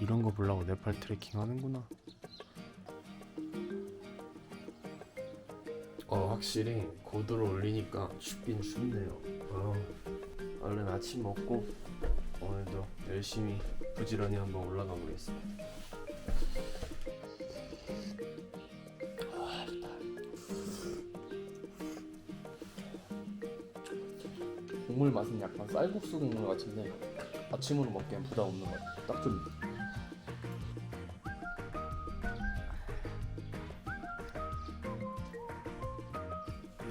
이런 거 보려고 네팔 트레킹 하는구나. 어 확실히 고도를 올리니까 춥긴 춥네요. 어, 얼른 아침 먹고 오늘도 열심히 부지런히 한번 올라가 보겠습니다. 국물 맛은 약간 쌀국수 국물 같은데 아침으로 먹기엔 부담 없는 것 같아요. 딱좋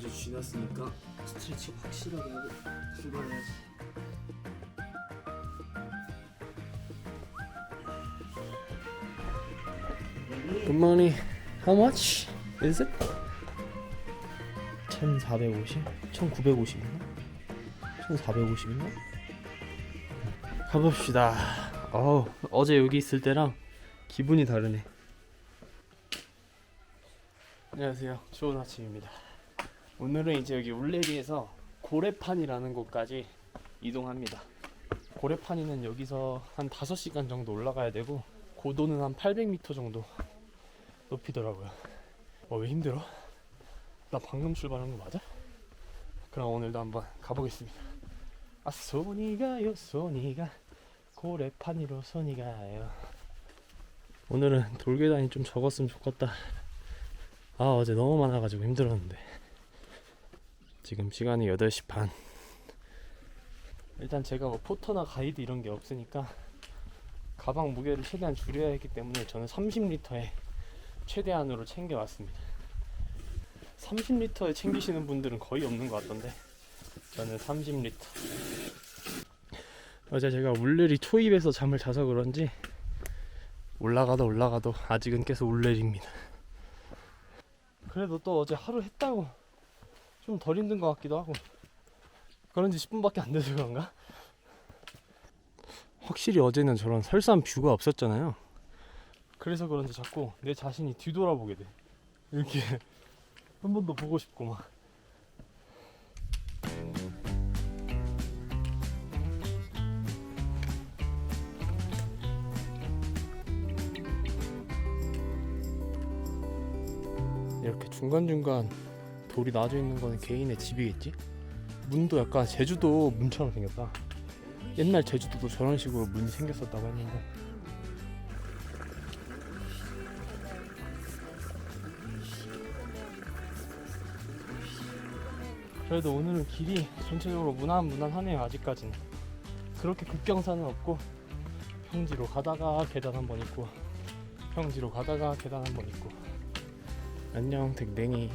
네. 어제 지났으니까 스트레칭 확실하게 하고 출발해야지. Good morning. How much is it? 1450? 1950인가? 1450인가? 가봅시다. 어 어제 여기 있을 때랑 기분이 다르네. 안녕하세요. 좋은 아침입니다. 오늘은 이제 여기 울레리에서 고래판이라는 곳까지 이동합니다. 고래판이는 여기서 한 5시간 정도 올라가야 되고 고도는 한 800m 정도 높이더라고요. 어, 왜 힘들어? 나 방금 출발한 거 맞아? 그럼 오늘도 한번 가보겠습니다. 아 손이 가요 손이 가 고래판이로 손이 가요 오늘은 돌계단이 좀 적었으면 좋겠다 아 어제 너무 많아가지고 힘들었는데 지금 시간이 8시 반. 일단 제가 뭐 포터나 가이드 이런 게 없으니까 가방 무게를 최대한 줄여야 했기 때문에 저는 30리터에 최대한으로 챙겨왔습니다. 30리터에 챙기시는 분들은 거의 없는 것 같던데 저는 30리터. 어제 제가 울레리 초입에서 잠을 자서 그런지 올라가도 올라가도 아직은 계속 울레리입니다. 그래도 또 어제 하루 했다고 좀 덜 힘든 것 같기도 하고. 그런 지 10분밖에 안 돼서 그런가? 확실히 어제는 저런 설산 뷰가 없었잖아요. 그래서 그런지 자꾸 내 자신이 뒤돌아보게 돼. 이렇게 한 번 더 보고 싶고 막. 이렇게 중간중간 돌이 놔져 있는 거는 개인의 집이겠지? 문도 약간 제주도 문처럼 생겼다. 옛날 제주도도 저런 식으로 문이 생겼었다고 했는데. 그래도 오늘은 길이 전체적으로 무난무난하네요 아직까지는 그렇게 급경사는 없고 평지로 가다가 계단 한 번 있고 평지로 가다가 계단 한 번 있고 안녕 댕댕이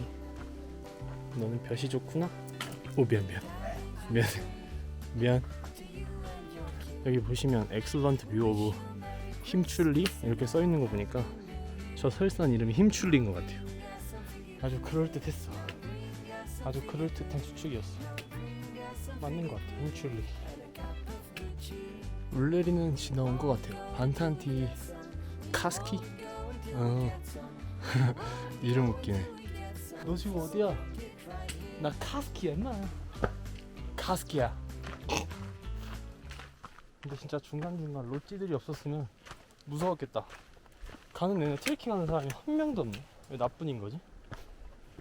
너는 볕이 좋구나. 오 미안 미안 미안 미안. 여기 보시면 엑슬런트 뷰 오브 힘출리 이렇게 써 있는 거 보니까 저 설산 이름이 힘출리인 것 같아요. 아주 그럴 듯했어. 아주 그럴 듯한 추측이었어. 맞는 것 같아. 힘출리. 울레리는 지나온 것 같아요. 반탄티 카스키. 어. 이름 웃기네. 너 지금 어디야? 나 카스키야 임마 카스키야 근데 진짜 중간중간 롯지들이 없었으면 무서웠겠다 가는 내내 트레킹하는 사람이 한 명도 없네 왜 나뿐인 거지?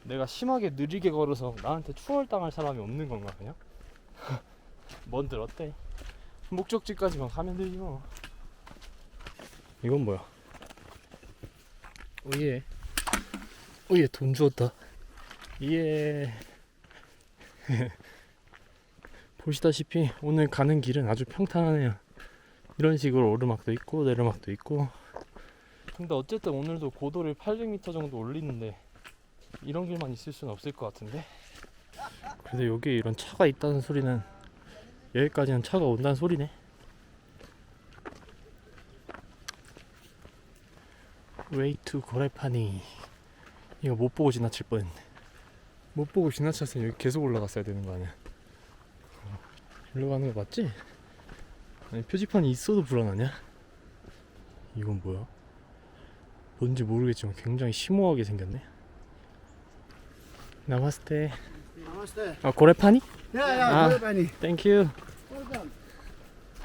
내가 심하게 느리게 걸어서 나한테 추월당할 사람이 없는 건가 그냥? 뭔들 어때? 목적지까지만 가면 되지 뭐 이건 뭐야? 오예 오예 돈 주었다 예. 보시다시피 오늘 가는 길은 아주 평탄하네요. 이런 식으로 오르막도 있고 내리막도 있고. 근데 어쨌든 오늘도 고도를 800m 정도 올리는데 이런 길만 있을 수는 없을 것 같은데. 그래도 여기에 이런 차가 있다는 소리는 여기까지는 차가 온다는 소리네. Way to 고래파니. 이거 못 보고 지나칠 뻔했네. 못 보고 지나쳤으면 여기 계속 올라갔어야 되는 거 아니야? 어, 일로 가는 거 맞지? 아니 표지판이 있어도 불안하냐? 이건 뭐야? 뭔지 모르겠지만 굉장히 심오하게 생겼네. 나마스테. Namaste. 아 고래파니? Ah. good, Benny. 땡큐.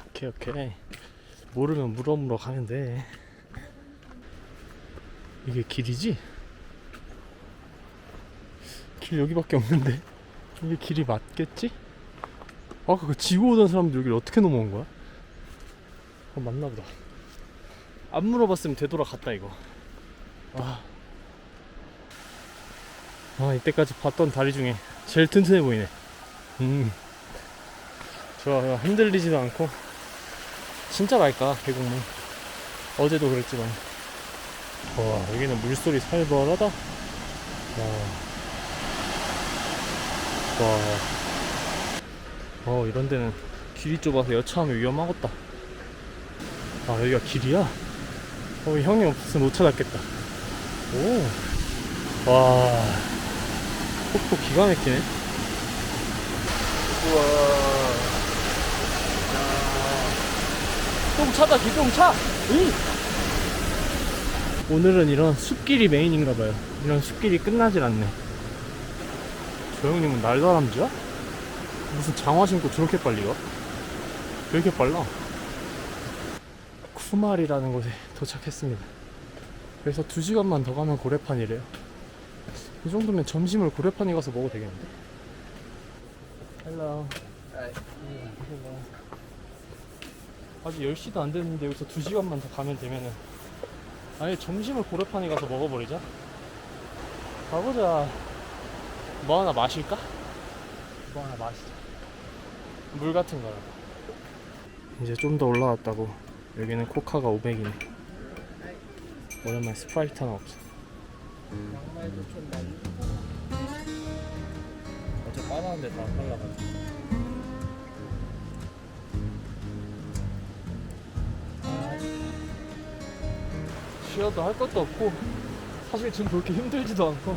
오케이 오케이. 모르면 물어물어 가면 돼. 이게 길이지? 길 여기밖에 없는데 이게 길이 맞겠지? 아까 그 지고 오던 사람들 여기를 어떻게 넘어온 거야? 어 맞나 보다. 안 물어봤으면 되돌아갔다 이거. 아. 아 이때까지 봤던 다리 중에 제일 튼튼해 보이네. 음. 좋아. 흔들리지도 않고 진짜 맑까 계곡물. 어제도 그랬지만. 와 여기는 물소리 살벌하다. 와. 와. 어 이런 데는 길이 좁아서 여차하면 위험하겠다. 아 여기가 길이야? 어 형이 없으면 못 찾았겠다. 오. 와. 폭포 기가 막히네. 우와. 똥차다 기똥차. 응. 오늘은 이런 숲길이 메인인가봐요. 이런 숲길이 끝나질 않네. 저 형님은 날다람쥐야? 무슨 장화 신고 저렇게 빨리 가? 왜 이렇게 빨라? 쿠말이라는 곳에 도착했습니다. 그래서 2시간만 더 가면 고래판이래요. 이 정도면 점심을 고래판에 가서 먹어도 되겠는데? 헬로. 아직 10시도 안 됐는데 여기서 2시간만 더 가면 되면은 아예 점심을 고래판에 가서 먹어버리자. 가보자. 뭐 하나 마실까? 뭐 하나 마시자. 물 같은 거라도. 이제 좀 더 올라왔다고. 여기는 코카가 500이네. 오랜만에 스프라이트 하나 없어. 어제 빠졌는데 다 팔라가지고. 쉬어도 할 것도 없고 사실 지금 그렇게 힘들지도 않고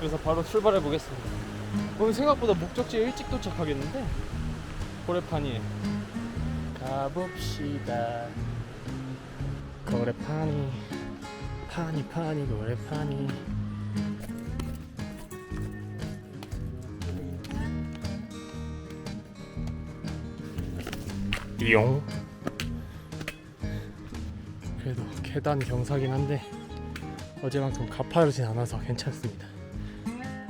그래서 바로 출발해 보겠습니다. 오늘 생각보다 목적지에 일찍 도착하겠는데 고래판이에 가봅시다. 고래판이 파니 파니 고래판이 용 그래도 계단 경사긴 한데 어제만큼 가파르진 않아서 괜찮습니다.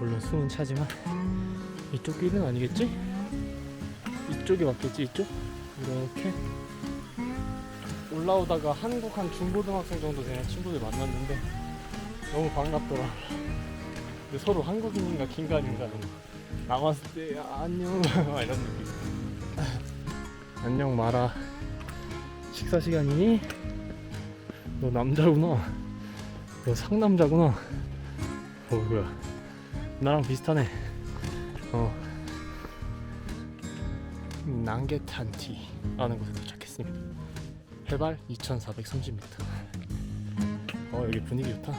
물론 숨은 차지만 이쪽 길은 아니겠지? 이쪽이 맞겠지 이쪽? 이렇게 올라오다가 한국 한 중고등학생 정도 되는 친구들 만났는데 너무 반갑더라. 근데 서로 한국인인가 긴가민가 나왔을 때 아, 안녕 막 이런 느낌. 안녕 마라. 식사 시간이니? 너 남자구나. 너 상남자구나. 어 뭐야? 나랑 비슷하네. 어. 난게탄티라는 곳에 도착했습니다. 해발 2,430m. 어 여기 분위기 좋다.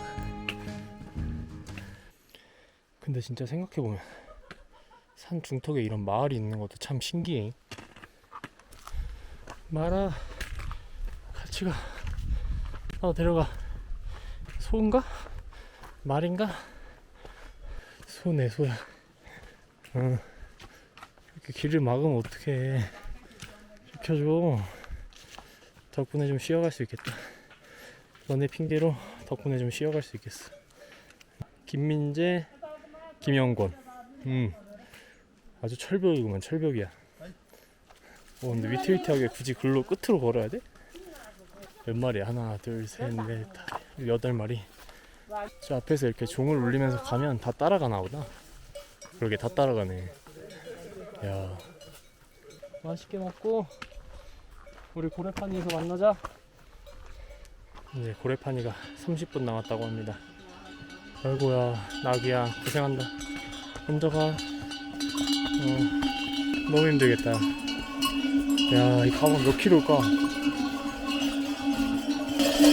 근데 진짜 생각해 보면 산 중턱에 이런 마을이 있는 것도 참 신기해. 마라 같이 가. 나 데려가. 소인가? 말인가? 소네 소야. 응. 이렇게 길을 막으면 어떡해. 비켜줘. 덕분에 좀 쉬어갈 수 있겠다. 너네 핑계로 덕분에 좀 쉬어갈 수 있겠어. 김민재, 김영권. 음. 아주 철벽이구만, 철벽이야. 어, 근데 위태위태하게 굳이 글로 끝으로 걸어야 돼? 몇 마리야? 하나, 둘, 셋, 넷, 다, 여덟 마리. 저 앞에서 이렇게 종을 울리면서 가면 다 따라가나 보다. 그러게 다 따라가네. 야. 맛있게 먹고 우리 고래파니에서 만나자. 이제 고래파니가 30분 남았다고 합니다. 아이고야, 낙이야, 고생한다. 먼저 가. 어, 너무 힘들겠다. 야, 이 가방 몇 킬로일까?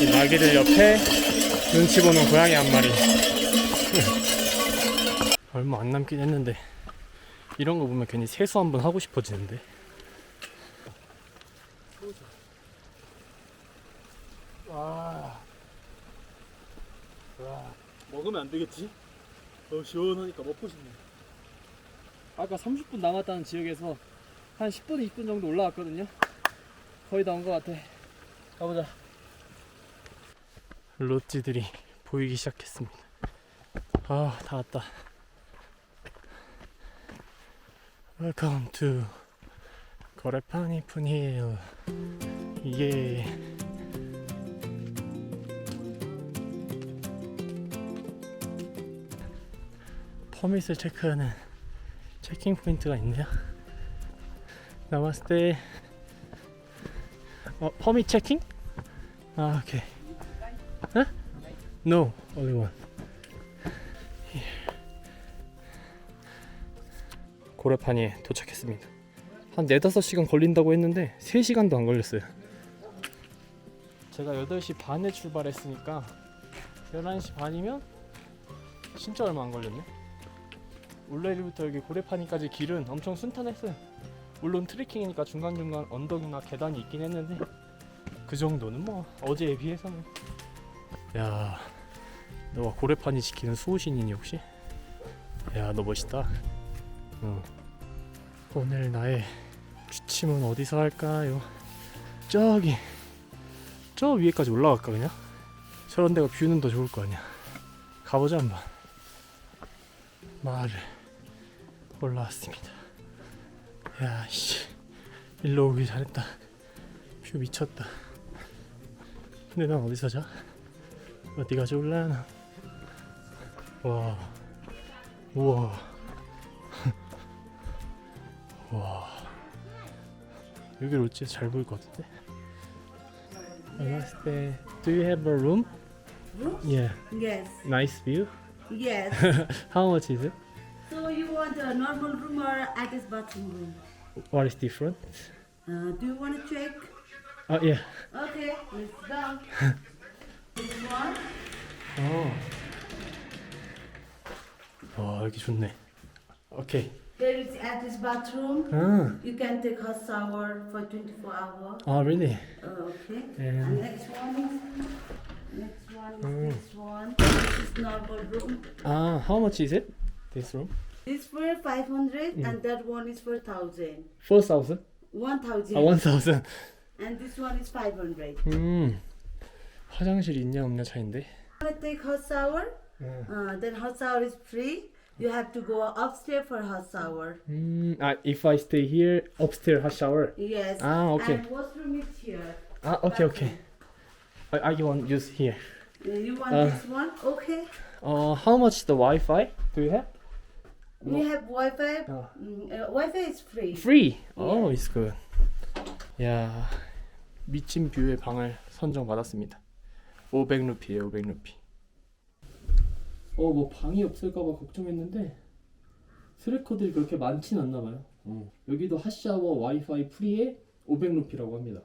이 낙이들 옆에 눈치 보는 고양이 한 마리. 얼마 안 남긴 했는데 이런 거 보면 괜히 세수 한번 하고 싶어지는데. 와. 와. 먹으면 안 되겠지? 어, 시원하니까 먹고 싶네. 아까 30분 남았다는 지역에서 한 10분, 20분 정도 올라왔거든요. 거의 다 온 것 같아. 가보자. 롯지들이 보이기 시작했습니다. 아, 다 왔다. Welcome to 거래파니 푼힐. 예. 퍼밋을 체크하는 체킹 포인트가 있네요. 나마스테. 어, 퍼밋 체킹? 아, 오케이. No, only one. Here. 고래판이 도착했습니다. 한 4, 5시간 걸린다고 했는데 3시간도 안 걸렸어요. 제가 8시 반에 출발했으니까 11시 반이면 진짜 얼마 안 걸렸네. 울레리부터 여기 고래파니까지 길은 엄청 순탄했어요. 물론 트레킹이니까 중간중간 언덕이나 계단이 있긴 했는데 그 정도는 뭐 어제에 비해서는 야 너가 고래판이 지키는 수호신이니 혹시? 야 너 멋있다 어. 오늘 나의 취침은 어디서 할까요? 저기 저 위에까지 올라갈까 그냥? 저런 데가 뷰는 더 좋을 거 아니야 가보자 한번 마을을 올라왔습니다 야씨 일로 오길 잘했다 뷰 미쳤다 근데 난 어디서 자? 어디가 좋을라나 와 우와 와 여기 롯지 잘 보일 것 같은데 봤을 때 Do you have a room? Room? Yeah Yes, Nice view yes. How much is it? so you want a normal room or attached bathroom room? What is different? Uh, do you want to check? 아 예. Okay, let's go. this one. 어. 와 여기 좋네. 오케이. There is attached bathroom. 아, You can take hot shower for 24 hours. 아 really? Uh, okay. Yeah. And next one is next one is Mm. this one. This is normal room. 아, how much is it? This room? This for 500 Mm. and that one is for 1000. Four thousand? 1000. 아, one thousand. And this one is 500. 음. 화장실 있냐 없냐 차인데. Want to take hot shower? 음. Uh, then hot shower is free. You have to go upstairs for hot shower. 음. 아, if I stay here, upstairs hot shower. Yes. 아, okay. And washroom is here. 아, okay, okay. I, I want use here. Uh, You want Uh, this one? Okay. Uh, how much the Wi-Fi do you have? We have Wi-Fi. 어. Mm, uh, Wi-Fi is free. Free. Oh, it's good. 야, 미친 뷰의 방을 선정 받았습니다. 500루피에요, 500루피. 어, 뭐 방이 없을까봐 걱정했는데 스레커들이 그렇게 많진 않나 봐요. 어. 여기도 핫샤워 와이파이 프리에 500루피라고 합니다.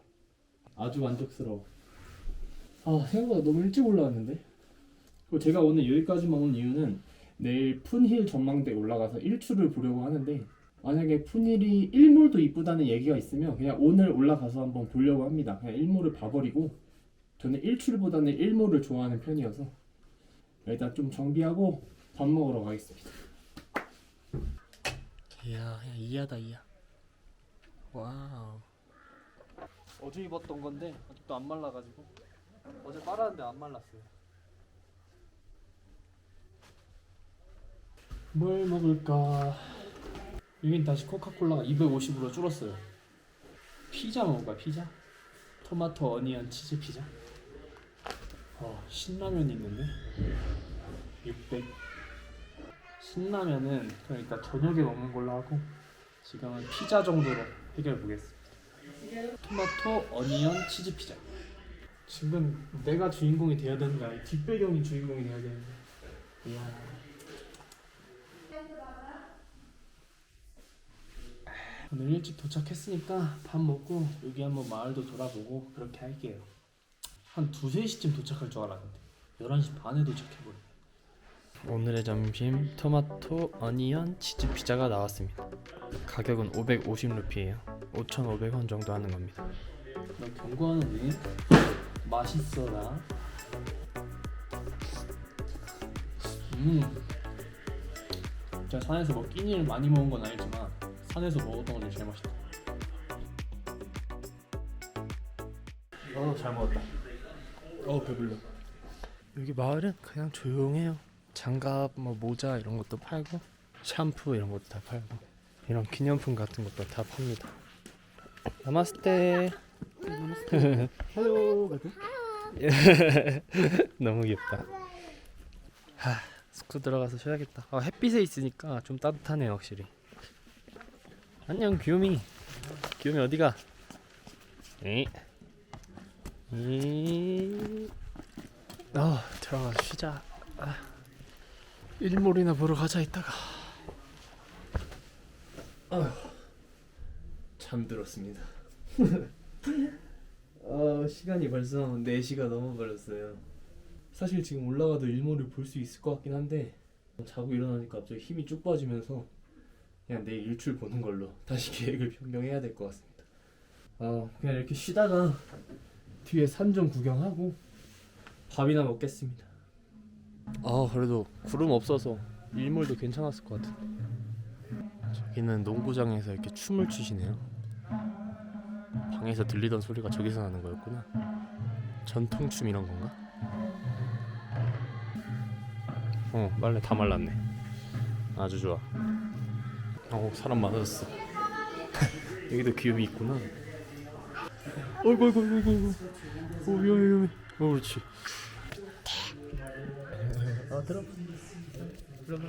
아주 만족스러워. 아, 생각보다 너무 일찍 올라왔는데. 그리고 제가 오늘 여기까지만 온 이유는 내일 푼힐 전망대 올라가서 일출을 보려고 하는데 만약에 푼힐이 일몰도 이쁘다는 얘기가 있으면 그냥 오늘 올라가서 한번 보려고 합니다. 그냥 일몰을 봐버리고 저는 일출보다는 일몰을 좋아하는 편이어서 일단 좀 정비하고 밥 먹으러 가겠습니다. 이야, 야, 이하다 이하. 와우. 어제 입었던 건데 아직도 안 말라가지고 어제 빨았는데 안 말랐어요. 뭘 먹을까? 여긴 다시 코카콜라가 250으로 줄었어요. 피자 먹을까? 피자? 토마토 어니언 치즈 피자? 어, 신라면 있는데 600. 신라면은 이따 저녁에 먹는 걸로 하고 지금은 피자 정도로 해결해 보겠습니다. 토마토 어니언 치즈 피자. 지금 내가 주인공이 돼야 되는 게 아니라 뒷배경이 주인공이 돼야 되는데. 이야. 오늘 일찍 도착했으니까 밥 먹고 여기 한번 마을도 돌아보고 그렇게 할게요. 한 두세 시쯤 도착할 줄 알았는데 11시 반에 도착해버려. 오늘의 점심 토마토 어니언 치즈 피자가 나왔습니다. 가격은 550루피예요. 5,500원 정도 하는 겁니다. 나 경고하는 데 맛있어라. 음. 제가 산에서 뭐 끼니를 많이 먹은 건 아니지만 산에서 먹었던 것 중에 제일 맛있다. 어잘 먹었다. 어 배불러. 여기 마을은 그냥 조용해요. 장갑, 뭐 모자 이런 것도 팔고 샴푸 이런 것도 다 팔고 이런 기념품 같은 것도 다 팝니다. 나마스테. 헬로 너무 귀엽다. 하, 스쿠 들어가서 쉬어야겠다. 아, 햇빛에 있으니까 좀 따뜻하네요, 확실히. 안녕, 귀요미. 귀요미 어디가? 에? 이. 아, 들어가서 쉬자. 아. 일몰이나 보러 가자 이따가. 아, 잠들었습니다. 아, 시간이 벌써 4시가 넘어버렸어요. 사실 지금 올라가도 일몰을 볼 수 있을 것 같긴 한데 자고 일어나니까 갑자기 힘이 쭉 빠지면서 그냥 내일 일출 보는 걸로 다시 계획을 변경해야 될 것 같습니다. 아, 그냥 이렇게 쉬다가 뒤에 산 좀 구경하고 밥이나 먹겠습니다. 아, 그래도 구름 없어서 일몰도 괜찮았을 것 같은데. 저기는 농구장에서 이렇게 춤을 추시네요. 방에서 들리던 소리가 저기서 나는 거였구나. 전통춤 이런 건가? 어, 말레 다 말랐네. 아주 좋아. 어, 사람 많아졌어. 여기도 귀요미 있구나. 어이구, 어이구, 어이구, 어이구. 어, 위험해, 위험해. 어, 그렇지. 아, 들어. 들어가.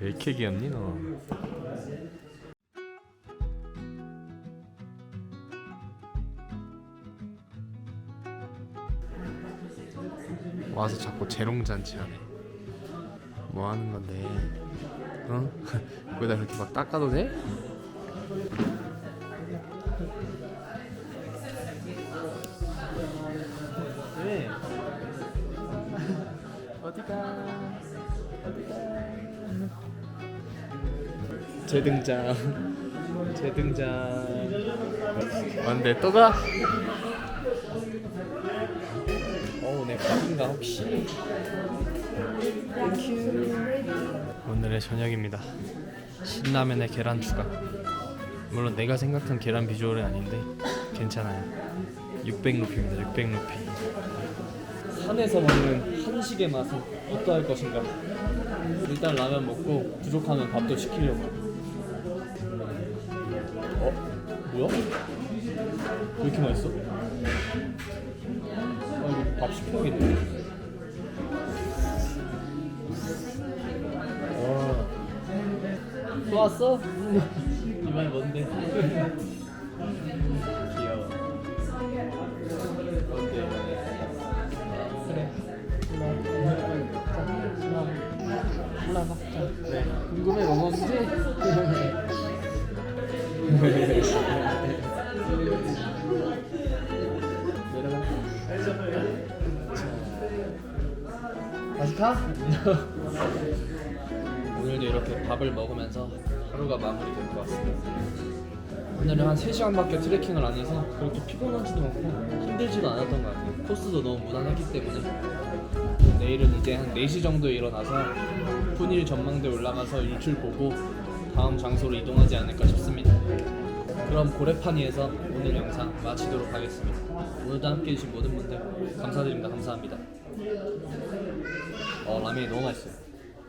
왜 이렇게 귀엽니 너? 와서 자꾸 재롱잔치 하네. 뭐 하는 건데? 어? 거기다 그렇게 막 닦아도 돼? 왜? 어디가? 재등장 재등장 안돼 또 가? 어우 내 밥인가 혹시 오늘의 저녁입니다. 신라면에 계란 추가. 물론 내가 생각한 계란 비주얼은 아닌데 괜찮아요. 600루피입니다. 600루피. 산에서 먹는 한식의 맛은 어떠할 것인가? 일단 라면 먹고 부족하면 밥도 시키려고. 어? 뭐야? 왜 이렇게 맛있어? 아 이거 밥 시켜야겠네 또 왔어? 이말 뭔데? 귀여워 뭔데? 그래 올라가 네. 궁금해 뭐 먹는지? 내려가 가? 오늘도 이렇게 밥을 먹으면서 하루가 마무리될 것 같습니다. 오늘은 한 3시간밖에 트레킹을 안 해서 그렇게 피곤하지도 않고 힘들지도 않았던 것 같아요. 코스도 너무 무난했기 때문에. 내일은 이제 한 4시 정도에 일어나서 푸닐 전망대 올라가서 일출 보고 다음 장소로 이동하지 않을까 싶습니다. 그럼 고래파니에서 오늘 영상 마치도록 하겠습니다. 오늘도 함께 해주신 모든 분들 감사드립니다. 감사합니다. 어 라면이 너무 맛있어요